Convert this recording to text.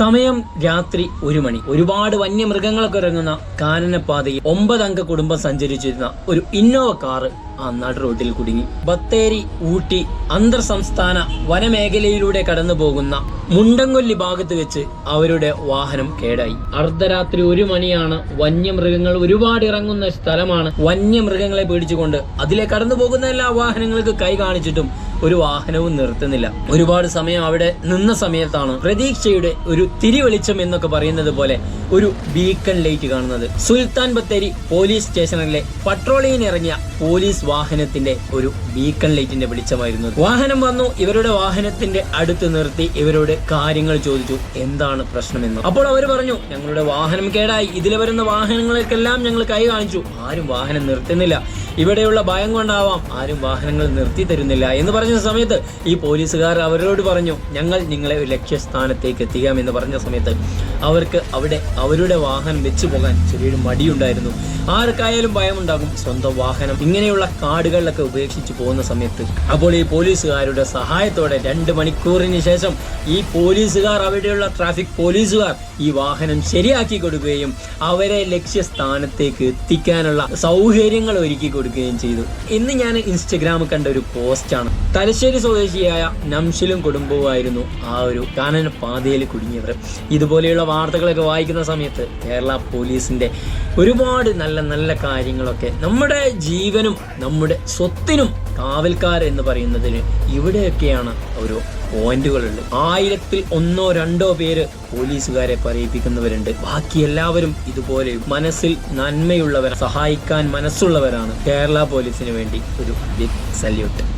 സമയം രാത്രി ഒരു മണി. ഒരുപാട് വന്യമൃഗങ്ങളൊക്കെ ഇറങ്ങുന്ന കാനനപാതയിൽ ഒമ്പതംഗ കുടുംബം സഞ്ചരിച്ചിരുന്ന ഒരു ഇന്നോവ കാറ് ആ നട റോഡിൽ കുടുങ്ങി. ബത്തേരി ഊട്ടി അന്തർ സംസ്ഥാന വനമേഖലയിലൂടെ കടന്നു പോകുന്ന മുണ്ടങ്കൊല്ലി ഭാഗത്ത് വെച്ച് അവരുടെ വാഹനം കേടായി. അർദ്ധരാത്രി ഒരു മണിയാണ് വന്യമൃഗങ്ങൾ ഒരുപാട് ഇറങ്ങുന്ന സ്ഥലമാണ് വന്യമൃഗങ്ങളെ പേടിച്ചുകൊണ്ട് അതിലെ കടന്നു പോകുന്ന എല്ലാ വാഹനങ്ങൾക്ക് കൈ കാണിച്ചിട്ടും ഒരു വാഹനവും നിർത്തുന്നില്ല. ഒരുപാട് സമയം അവിടെ നിന്ന സമയത്താണ് പ്രതീക്ഷയുടെ ഒരു തിരിവെളിച്ചം എന്നൊക്കെ പറയുന്നത് പോലെ ഒരു ബീക്കൺ ലൈറ്റ് കാണുന്നത്. സുൽത്താൻ ബത്തേരി പോലീസ് സ്റ്റേഷനിലെ പട്രോളിങ്ങിന് ഇറങ്ങിയ പോലീസ് വാഹനത്തിന്റെ ഒരു ബീക്കൺ ലൈറ്റിന്റെ വെളിച്ചമായിരുന്നു വാഹനം വന്നു ഇവരുടെ വാഹനത്തിന്റെ അടുത്ത് നിർത്തി ഇവരോട് കാര്യങ്ങൾ ചോദിച്ചു എന്താണ് പ്രശ്നമെന്ന്. അപ്പോൾ അവർ പറഞ്ഞു ഞങ്ങളുടെ വാഹനം കേടായി. ഇതിലെ വരുന്ന വാഹനങ്ങൾക്കെല്ലാം ഞങ്ങൾ കൈ കാണിച്ചു. ആരും വാഹനം നിർത്തുന്നില്ല. ഇവിടെയുള്ള ഭയം കൊണ്ടാവാം. ആരും വാഹനങ്ങൾ നിർത്തി തരുന്നില്ല എന്ന് പറഞ്ഞ സമയത്ത് ഈ പോലീസുകാർ അവരോട് പറഞ്ഞു ഞങ്ങൾ നിങ്ങളെ ഒരു ലക്ഷ്യസ്ഥാനത്തേക്ക് എത്തിക്കാം എന്ന് പറഞ്ഞ സമയത്ത് അവർക്ക് അവിടെ അവരുടെ വാഹനം വെച്ചു പോകാൻ ചെറിയൊരു മടിയുണ്ടായിരുന്നു. ആർക്കായാലും ഭയമുണ്ടാകും. സ്വന്തം വാഹനം ഇങ്ങനെയുള്ള കാടുകളിലൊക്കെ ഉപേക്ഷിച്ച് പോകുന്ന സമയത്ത് അപ്പോൾ ഈ പോലീസുകാരുടെ സഹായത്തോടെ രണ്ട് മണിക്കൂറിന് ശേഷം ഈ പോലീസുകാർ അവിടെയുള്ള ട്രാഫിക് പോലീസുകാർ ഈ വാഹനം ശരിയാക്കി കൊടുക്കുകയും അവരെ ലക്ഷ്യസ്ഥാനത്തേക്ക് എത്തിക്കാനുള്ള സൗകര്യങ്ങൾ ഒരുക്കി കൊടുക്കുകയും ചെയ്തു. ഇന്ന് ഞാൻ ഇൻസ്റ്റഗ്രാമിൽ കണ്ട ഒരു പോസ്റ്റാണ്. തലശ്ശേരി സ്വദേശിയായ നംഷിലും കുടുംബവുമായിരുന്നു ആ ഒരു കാനന പാതയിൽ കുടുങ്ങിയവർ. ഇതുപോലെയുള്ള വാർത്തകളൊക്കെ വായിക്കുന്ന സമയത്ത് കേരള പോലീസിന്റെ ഒരുപാട് നല്ല നല്ല കാര്യങ്ങളൊക്കെ നമ്മുടെ ജീവനും നമ്മുടെ സ്വത്തിനും കാവൽക്കാർ എന്ന് പറയുന്നതിന് ഇവിടെയൊക്കെയാണ് ഒരു പോയിന്റുകളുണ്ട് ആയിരത്തിൽ ഒന്നോ രണ്ടോ പേര് പോലീസുകാരെ പറയിപ്പിക്കുന്നവരുണ്ട്. ബാക്കി എല്ലാവരും ഇതുപോലെ മനസ്സിൽ നന്മയുള്ളവർ സഹായിക്കാൻ മനസ്സുള്ളവരാണ് കേരള പോലീസിന് വേണ്ടി ഒരു ബിഗ് സല്യൂട്ട്